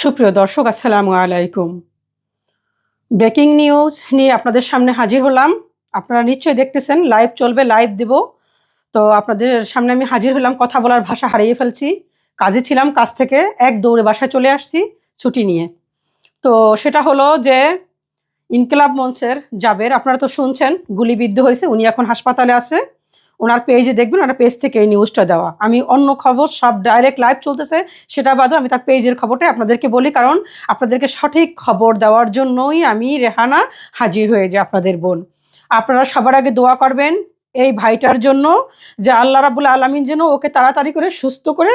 সুপ্রিয় দর্শক, আসসালামু আলাইকুম। ব্রেকিং নিউজ নিয়ে আপনাদের সামনে হাজির হলাম। আপনারা নিশ্চয়ই দেখতেছেন, লাইভ চলবে, লাইভ দেব। তো আপনাদের সামনে আমি হাজির হলাম, কথা বলার ভাষা হারিয়ে ফেলছি। কাজে ছিলাম কাজ থেকে, এক দৌড়ে বাসায় চলে আসছি ছুটি নিয়ে। তো সেটা হলো যে, ইনকিলাব মঞ্চের জাবের, আপনারা তো শুনছেন, গুলিবিদ্ধ হয়েছে, উনি এখন হাসপাতালে আছে। ওনার পেজে দেখবেন, ওনার পেজ থেকে এই নিউজটা দেওয়া। আমি অন্য খবর, সব ডাইরেক্ট লাইভ চলতেছে, সেটা বাদও আমি তার পেজের খবরটাই আপনাদেরকে বলি, কারণ আপনাদেরকে সঠিক খবর দেওয়ার জন্যই আমি রেহানা হাজির হয়ে যাই আপনাদের বোন। আপনারা সবার আগে দোয়া করবেন এই ভাইটার জন্য, যে আল্লাহ রাবুল আলমিন যেন ওকে তাড়াতাড়ি করে, সুস্থ করে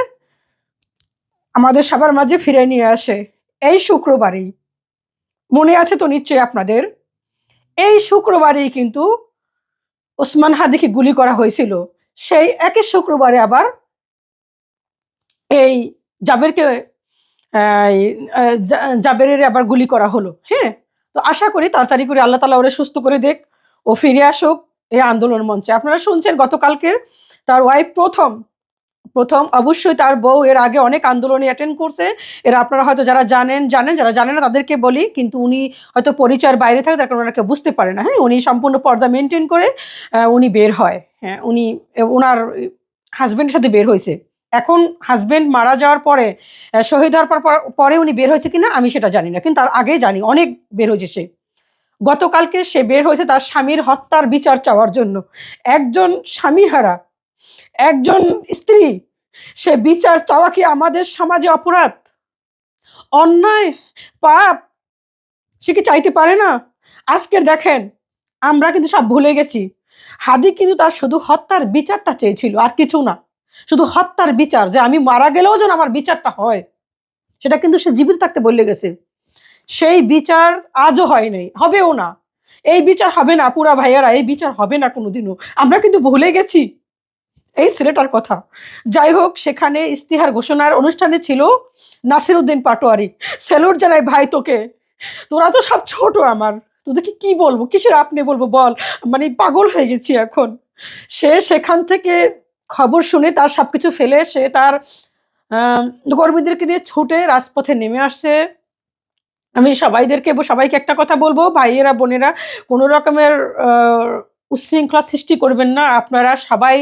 আমাদের সবার মাঝে ফিরে নিয়ে আসে। এই শুক্রবারেই। মনে আছে তো নিশ্চয়ই আপনাদের? এই শুক্রবারেই কিন্তু ওসমান হাদিকে গুলি করা হয়েছিল। সেই একই শুক্রবারে আবার এই জাবেরকে জাবেরের আবার গুলি করা হলো। হ্যাঁ? তো আশা করি তাড়াতাড়ি করে আল্লাহ তালা ওরে সুস্থ করে দেখ ও ফিরে আসুক এই আন্দোলন মঞ্চে। আপনারা শুনছেন গতকালকের তার ওয়াইফ প্রথম প্রথম, অবশ্যই তার বউ এর আগে অনেক আন্দোলনে অ্যাটেন্ড করছে। এরা আপনারা হয়তো যারা জানেন জানেন, যারা জানেন না তাদেরকে বলি, কিন্তু উনি হয়তো পরিচয়ের বাইরে থাকে, তার কারণে ওনাকে বুঝতে পারে না। হ্যাঁ উনি সম্পূর্ণ পর্দা মেনটেন করে উনি বের হয়। হ্যাঁ উনি ওনার হাজব্যান্ডের সাথে বের হয়েছে। এখন হাজবেন্ড মারা যাওয়ার পরে শহীদ হওয়ার পর, পর- পরে উনি বের হয়েছে কিনা, আমি সেটা জানি না, কিন্তু তার আগে জানি, অনেক বের হয়েছে সে। গতকালকে সে বের হয়েছে তার স্বামীর হত্যার বিচার চাওয়ার জন্য। একজন স্বামীহারা একজন স্ত্রী, সে বিচার চাওয়া কি আমাদের সমাজে অপরাধ? অন্যায়, পাপ, সে কি চাইতে পারে না? আজকের দেখেন, আমরা কিন্তু সব ভুলে গেছি। হাদি কিন্তু তার শুধু হত্যার বিচারটা চেয়েছিল, আর কিছু না। শুধু হত্যার বিচার, যে আমি মারা গেলেও যেন আমার বিচারটা হয়। সেটা কিন্তু সে জীবিত থাকতে বলে গেছে। সেই বিচার আজও হয় নাই, হবেও না। এই বিচার হবে না, পুরা ভাইয়ারা, এই বিচার হবে না কোনোদিনও। আমরা কিন্তু ভুলে গেছি। এই ছেলেটার কথা। যাই হোক সেখানে ইস্তিহার ঘোষণার অনুষ্ঠানে ছিল নাসিরউদ্দিন পাটোয়ারি। সেলুট জানাই, ভাই, তোকে। তোরা তো সব ছোট আমার। তোদেরকে কি বলব? কিসের আপনি বলব? বল। মানে পাগল হয়ে গেছি এখন। সে সেখান থেকে খবর শুনে তার সবকিছু ফেলে, সে তার কর্মীদেরকে নিয়ে ছুটে রাজপথে নেমে আসছে আমি সবাইদেরকে, সবাইকে একটা কথা বলব, ভাইয়েরা, বোনেরা, কোনো রকমের উচ্ছৃঙ্খলা সৃষ্টি করবেন না, আপনারা সবাই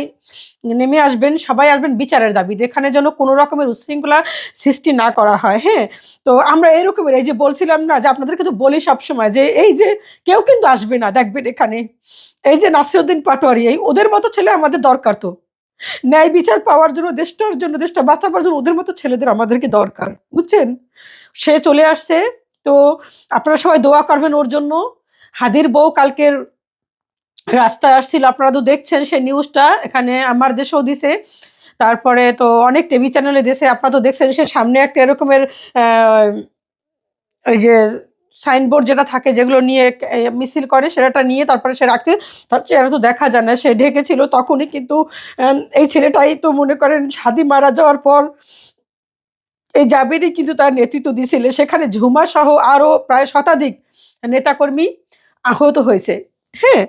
নেমে আসবেন, সবাই আসবেন বিচারের দাবি এখানে যেন কোনো রকমের উচ্ছৃঙ্খলা সৃষ্টি না করা হয় হ্যাঁ? তো আমরা এরকমের, এই যে বলছিলাম না যে আপনাদেরকে তো বলি সবসময় যে এই যে কেউ কিন্তু আসবে না, দেখবেন এখানে। এই যে নাসিরুদ্দিন পাটোয়ারি, এই ওদের মতো ছেলে আমাদের দরকার তো। ন্যায় বিচার পাওয়ার জন্য, দেশটার জন্য, দেশটা বাঁচাবার জন্য ওদের মতো ছেলেদের আমাদেরকে দরকার, বুঝছেন? সে চলে আসছে, তো আপনারা সবাই দোয়া করবেন ওর জন্য। হাদির বউ কালকের রাস্তায় আসছিল, আপনারা তো দেখছেন সেই নিউজটা এখানে আমার দেশেও দিছে, তারপরে তো অনেক টিভি চ্যানেলে দেশে আপনারা তো দেখছেন সে সামনে একটা এরকমের ওই যে সাইনবোর্ড যেটা থাকে, যেগুলো নিয়ে মিছিল করে সেটা নিয়ে তারপরে সে রাখতে, তার চেহারা তো দেখা যায় না, সে ঢেকেছিল তখনই কিন্তু এই ছেলেটাই তো মনে করেন স্বাদী মারা যাওয়ার পর, এই জাবেরই কিন্তু তার নেতৃত্ব দিয়েছিল সেখানে ঝুমা সহ আরও প্রায় শতাধিক নেতাকর্মী আহত হয়েছে। হ্যাঁ?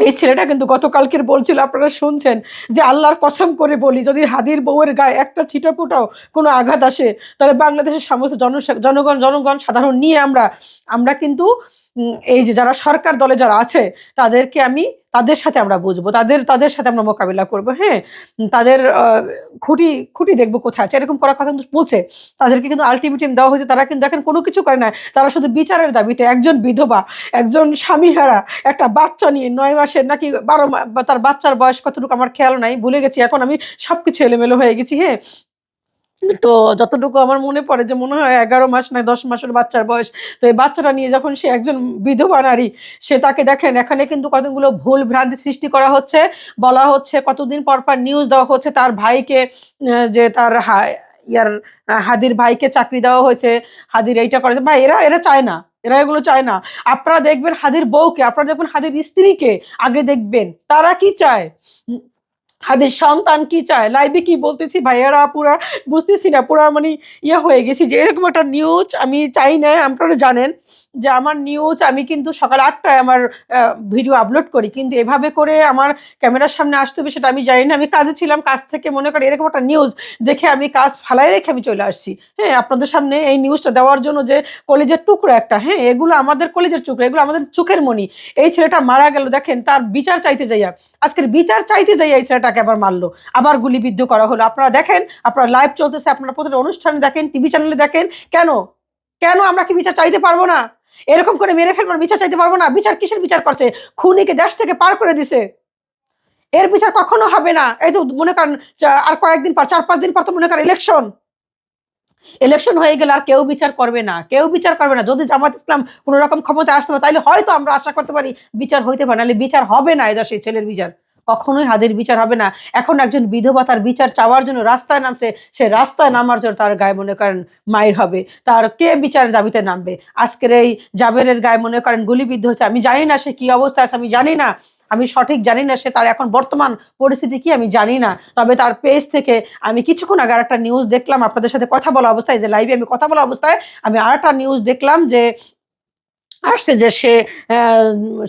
এই ছেলেটা কিন্তু গতকালকের বলছিল, আপনারা শুনছেন? যে আল্লাহর কসম করে বলি, যদি হাদির বউয়ের গায়ে একটা ছিটা ফুটাও, কোনো আঘাত আসে, তাহলে বাংলাদেশের সমস্ত জন জনগণ জনগণ সাধারণ নিয়ে আমরা আমরা কিন্তু এই যে যারা সরকার দলে যারা আছে, তাদেরকে আমি তাদের সাথে আমরা বুঝব, তাদের তাদের সাথে আমরা মোকাবিলা করব হ্যাঁ? তাদের খুঁটি খুঁটি দেখব কোথায় আছে। এরকম করার কথা বলছে। তাদেরকে কিন্তু আলটিমেটাম দেওয়া হয়েছে। তারা কিন্তু এখন কোনো কিছু করে না। তারা শুধু বিচারের দাবিতে একজন বিধবা, একজন স্বামীহারা একটা বাচ্চা নিয়ে নয় মাসের নাকি বারো তার বাচ্চার বয়স কতটুকু আমার খেয়াল নাই, ভুলে গেছি। এখন আমি সব কিছু এলোমেলো হয়ে গেছি হ্যাঁ? তো যতটুকু আমার মনে পড়ে যে মনে হয় এগারো মাস নয়, দশ মাসের বাচ্চার বয়স, তো এই বাচ্চাটা নিয়ে যখন সে একজন বিধবা নারী, সে তাকে দেখেন, এখানে কিন্তু কতগুলো ভুল ভ্রান্তি সৃষ্টি করা হচ্ছে। বলা হচ্ছে, কতদিন পর পর নিউজ দেওয়া হচ্ছে, তার ভাইকে যে তার ইয়ার হাদির ভাইকে চাকরি দেওয়া হয়েছে, হাদির এইটা করেছে। ভাই, এরা এরা চায় না, এরা এগুলো চায় না। আপনারা দেখবেন হাদির বউকে, আপনারা দেখবেন হাদির স্ত্রীকে আগে দেখবেন, তারা কি চায়? হাদির সন্তান কি চায়? লাইভে কি বলতেছি? ভাইয়ারা, পুরা বুঝতেছি না, পুরা মানে ইয়ে হয়ে গেছি যে এরকম একটা নিউজ আমি চাই না, আপনারা জানেন। যে আমার নিউজ আমি কিন্তু সকাল আটটায় আমার ভিডিও আপলোড করি। কিন্তু এভাবে করে আমার ক্যামেরার সামনে আসতে হবে সেটা আমি জানি না। আমি কাজে ছিলাম, কাজ থেকে মনে করি এরকম একটা নিউজ দেখে আমি কাজ ফালাই রেখে আমি চলে আসছি। হ্যাঁ আপনাদের সামনে এই নিউজটা দেওয়ার জন্য যে কলেজের টুকরো একটা হ্যাঁ এগুলো আমাদের কলেজের টুকরো, এগুলো আমাদের চোখের মনি। এই ছেলেটা মারা গেল, দেখেন, তার বিচার চাইতে যাইয়া, আজকের বিচার চাইতে যাইয়া এই ছেলেটাকে আবার মারলো। আবার গুলিবিদ্ধ করা হলো। আপনারা দেখেন, আপনারা লাইভ চলতেছে, আপনারা প্রতিটা অনুষ্ঠানে দেখেন টিভি চ্যানেলে দেখেন। কেন? কেন আমরা কি বিচার চাইতে পারব না? এরকম করে মেরে ফেলব না, বিচার চাইতে পারব না। বিচার কিসের বিচার করছে? খুনিকে দেশ থেকে পার করে দিছে। এর বিচার কখনো হবে না। এই তো মনে করেন আর কয়েকদিন পর চার পাঁচ দিন পর তো মনে করেন ইলেকশন ইলেকশন হয়ে গেলে আর কেউ বিচার করবে না। কেউ বিচার করবে না। যদি জামাত ইসলাম কোনো রকম ক্ষমতা আসতে পারে তাহলে হয়তো আমরা আশা করতে পারি বিচার হইতে পারে নাহলে বিচার হবে না এদা সেই ছেলের বিচার। কখনোই হাদের বিচার হবে না। এখন একজন বিধবা তার বিচার চাওয়ার জন্য রাস্তায় নামছে, সে রাস্তায় নামার জন্য তার গায়ে মনে করেন মায়ের হবে। তার কে বিচারের দাবিতে নামবে? আজকের এই জাবেরের গায়ে মনে করেন গুলিবিদ্ধ হয়েছে। আমি জানি না সে কি অবস্থা আছে, আমি জানি না। আমি সঠিক জানি না সে তার এখন বর্তমান পরিস্থিতি কি, আমি জানি না। তবে তার পেজ থেকে আমি কিছুক্ষণ আগে একটা নিউজ দেখলাম, আপনাদের সাথে কথা বলা অবস্থায়, যে লাইভে আমি কথা বলা অবস্থায় আমি আর নিউজ দেখলাম যে, আসছে যে সে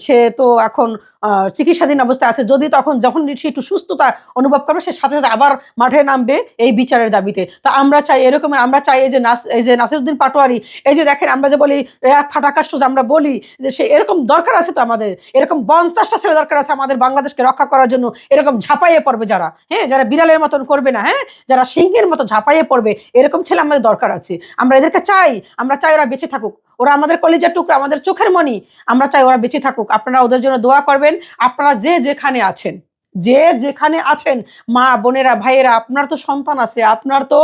সে তো এখন চিকিৎসাধীন অবস্থায় আছে। যদি তখন যখন সে একটু সুস্থতা অনুভব করবে, সে সাথে সাথে আবার মাঠে নামবে এই বিচারের দাবিতে। তা আমরা চাই এরকম, আমরা চাই এই যে নাস, এই যে নাসিরুদ্দিন পাটোয়ারি, এই যে দেখেন আমরা যে বলি ফাটাকাষ্ট যে আমরা বলি, যে সে এরকম দরকার আছে তো আমাদের। এরকম পঞ্চাশটা ছেলে দরকার আছে আমাদের বাংলাদেশকে রক্ষা করার জন্য। এরকম ঝাঁপাইয়ে পড়বে যারা হ্যাঁ যারা বিড়ালের মতন করবে না হ্যাঁ যারা সিংহের মতো ঝাঁপাইয়ে পড়বে, এরকম ছেলে আমাদের দরকার আছে। আমরা এদেরকে চাই, আমরা চাই ওরা বেঁচে থাকুক। ওরা আমাদের কলেজের টুকরা, আমাদের চোখের মনি আমরা চাই ওরা বেঁচে থাকুক। আপনারা ওদের জন্য দোয়া করবেন। আপনারা যে যেখানে আছেন, যে যেখানে আছেন, মা, বোনেরা, ভাইয়েরা, আপনার তো সন্তান আছে, আপনার তো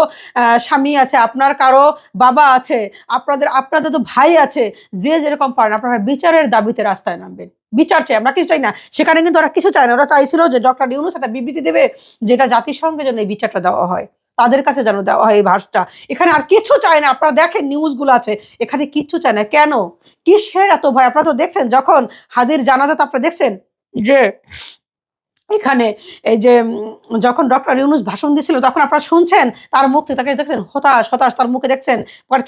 স্বামী আছে, আপনার কারও বাবা আছে, আপনাদের আপনাদের তো ভাই আছে, যে যেরকম পারেন, আপনারা বিচারের দাবিতে রাস্তায় নামবেন। বিচার চাই, আমরা কিছু চাই না। সেখানে কিন্তু ওরা কিছু চায় না। ওরা চাইছিল যে ডক্টর ইউনুস একটা বিবৃতি দেবে, যেটা জাতিসংঘের জন্য এই বিচারটা দেওয়া হয়। তাদের কাছে যেন দেওয়া হয় এই ভাষটা এখানে আর কিছু চায় না। আপনারা দেখেন নিউজগুলো আছে। এখানে কিচ্ছু চায় না। কেন? কিসের এত ভয়? আপনারা তো দেখছেন যখন হাদির জানাজা, তো আপনারা দেখছেন যে এখানে এই যে যখন ডক্টর ইউনুস ভাষণ দিছিল তখন আপনারা শুনছেন তার মুখ তাকে দেখছেন, হতাশ হতাশ তার মুখে দেখছেন।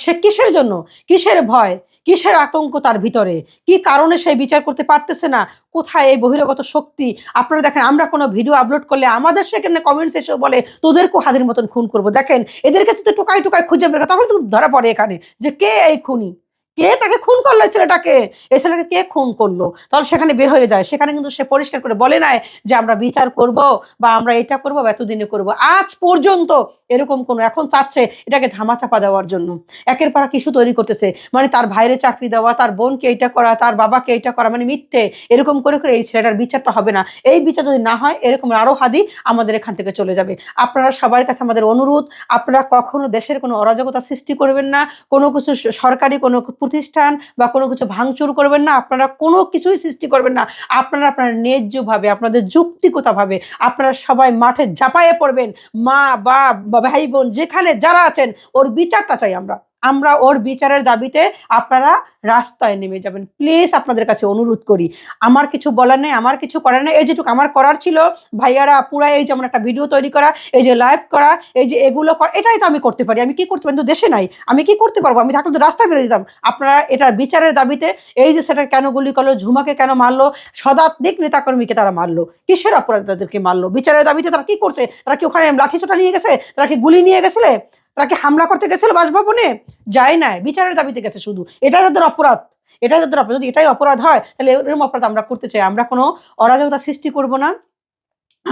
সে কিসের জন্য? কিসের ভয়? কিসের আতঙ্ক তার ভিতরে? কি কারণে সে বিচার করতে পারতেছে না? কোথায় এই বহিরাগত শক্তি? আপনারা দেখেন, আমরা কোনো ভিডিও আপলোড করলে আমাদের সেখানে কমেন্টস এসেও বলে, তোদেরকেও হাতের মতন খুন করব। দেখেন, এদেরকে যদি টুকাই টুকাই খুঁজে বের তখন তো ধরা পড়ে এখানে যে কে এই খুনি? কে তাকে খুন করল এই ছেলেটাকে? এই ছেলেটাকে কে খুন করল? তাহলে সেখানে বের হয়ে যায়। সেখানে কিন্তু সে পরিষ্কার করে বলে নাই যে আমরা বিচার করব বা আমরা এটা করব বা এতদিনে করব। আজ পর্যন্ত এরকম কোনো, এখন চাচ্ছে এটাকে ধামাচাপা দেওয়ার জন্য। একের এক ইস্যু তৈরি করতেছে। মানে তার ভাইরে চাকরি দেওয়া, তার বোনকে এইটা করা, তার বাবাকে এইটা করা মানে মিথ্যে। এরকম করে করে এই ছেলেটার বিচারটা হবে না। এই বিচার যদি না হয়, এরকম আরও হাদি আমাদের এখান থেকে চলে যাবে। আপনারা সবার কাছে আমাদের অনুরোধ, আপনারা কখনো দেশের কোনো অরাজকতা সৃষ্টি করবেন না। কোনো কিছু সরকারি কোনো প্রতিষ্ঠান বা কোনো কিছু ভাঙচুর করবেন না, আপনারা কোনো কিছুই সৃষ্টি করবেন না। আপনারা আপনার ন্যায্যভাবে, আপনাদের যুক্তিকতাভাবে, আপনারা সবাই মাঠে ঝাঁপায়ে পড়বেন। মা, বাপ বা ভাই, বোন, যেখানে যারা আছেন, ওর বিচারটা চাই আমরা। আমরা ওর বিচারের দাবিতে আপনারা রাস্তায় নেমে যাবেন। প্লিজ আপনাদের কাছে অনুরোধ করি। আমার কিছু বলার নেই, আমার কিছু করার নেই। এই যেটুকু আমার করার ছিল, ভাইয়ারা পুরা এই যেমন একটা ভিডিও তৈরি করা, এই যে লাইভ করা, এই যে এগুলো করা, এটাই তো আমি করতে পারি। আমি কি করতে পারি? আমি তো দেশে নাই। আমি কি করতে পারব? আমি থাকলে তো রাস্তায় বেরিয়ে যেতাম। আপনারা এটার বিচারের দাবিতে এই যে সেটা কেন গুলি করল, ঝুমাকে কেন মারলো সদাত্মিক নেতাকর্মীকে তারা মারলো, কিসের অপরাধ তাদেরকে মারলো? বিচারের দাবিতে তারা কি করছে? তারা কি ওখানে লাঠিচোটা নিয়ে গেছে? তারা কি গুলি নিয়ে গেছিলে? তারা কি হামলা করতে গেছিল বাসভবনে? যায় নাই। বিচারের দাবিতে গেছে শুধু। এটা তাদের অপরাধ। এটা তাদের অপরাধ। যদি এটাই অপরাধ হয়, তাহলে এরকম অপরাধ আমরা করতে চাই। আমরা কোনো অরাজকতা সৃষ্টি করব না।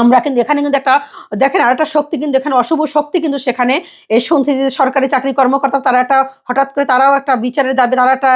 আমরা কিন্তু এখানে কিন্তু একটা, দেখেন আর একটা শক্তি কিন্তু এখানে, অশুভ শক্তি কিন্তু সেখানে এই শুনছি যে সরকারি চাকরি কর্মকর্তা তারা একটা হঠাৎ করে তারাও একটা বিচারের দাবি, তারা একটা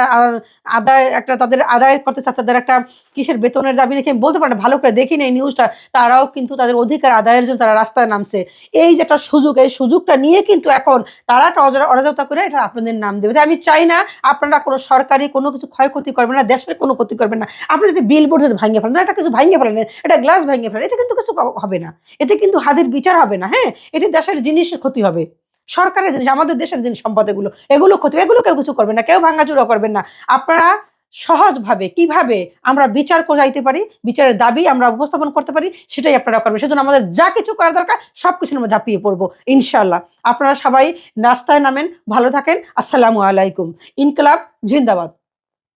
আদায়, একটা তাদের আদায় করতে চাচ্ছে, তাদের একটা কিসের বেতনের দাবি আমি বলতে পারি ভালো করে দেখি না এই নিউজটা তারাও কিন্তু তাদের অধিকার আদায়ের জন্য তারা রাস্তায় নামছে। এই যে একটা সুযোগ, এই সুযোগটা নিয়ে কিন্তু এখন তারা একটা অরাজকতা করে এটা আপনাদের নাম দেবে। আমি চাই না আপনারা কোনো সরকারি কোনো কিছু ক্ষয়ক্ষতি করবেন না, দেশের কোনো ক্ষতি করবেন না। আপনি যদি বিল বোর্ড ভাঙিয়ে ফেলেন একটা কিছু ভাঙিয়ে ফেলেন একটা গ্লাস ভাঙিয়ে ফেলেন, এটা কিন্তু কিছু হবে না। এতে কিন্তু হাতের বিচার হবে না হ্যাঁ? এতে দেশের জিনিসের ক্ষতি হবে। সরকারের জিনিস, আমাদের দেশের জিনিস, সম্পদ এগুলো। এগুলো ক্ষতি, এগুলো কেউ কিছু করবে না, কেউ ভাঙাচুরা করবেন না। আপনারা সহজভাবে, কীভাবে আমরা বিচার করে যাইতে পারি, বিচারের দাবি আমরা উপস্থাপন করতে পারি, সেটাই আপনারা করবেন। সেজন্য আমাদের যা কিছু করা দরকার, সব কিছু আমরা ঝাঁপিয়ে পড়ব ইনশাল্লাহ আপনারা সবাই নাস্তায় নামেন, ভালো থাকেন। আসসালামু আলাইকুম। ইনকলাব, জিন্দাবাদ।